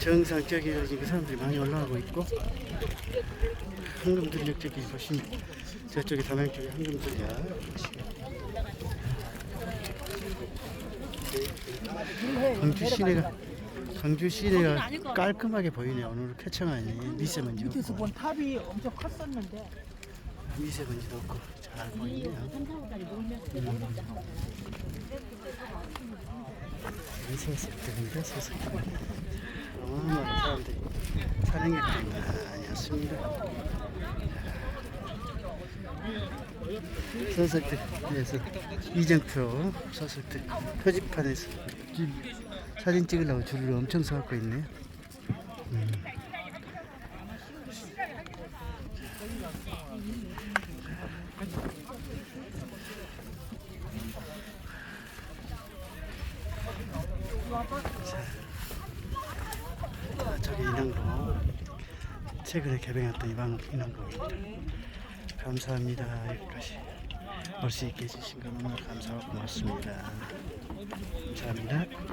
정상 저기 지금 사람들이 많이 올라가고 있고 황금들역 저기 보시면 저쪽에 담양 쪽에 황금들역 광주 시내가 광주 시내가 깔끔하게 보이네요. 오늘 쾌청하니 미세먼지 밑에서 본 탑이 엄청 컸었는데 미세먼지도 없고 잘 보이네요. 이 소속들인데 소속들 어마어마한 사람들이 사랑객들이 많이 왔습니다. 소속들에서 이정표 소속들 표지판에서 줄- 사진 찍으려고 줄을 엄청 서갖고 있네요. 음. 아, 저기 인왕봉 최근에 개방했던 이방 인왕봉입니다. 감사합니다. 여기까지 올 수 있게 해주신 거 너무 감사하고 고맙습니다. 감사합니다.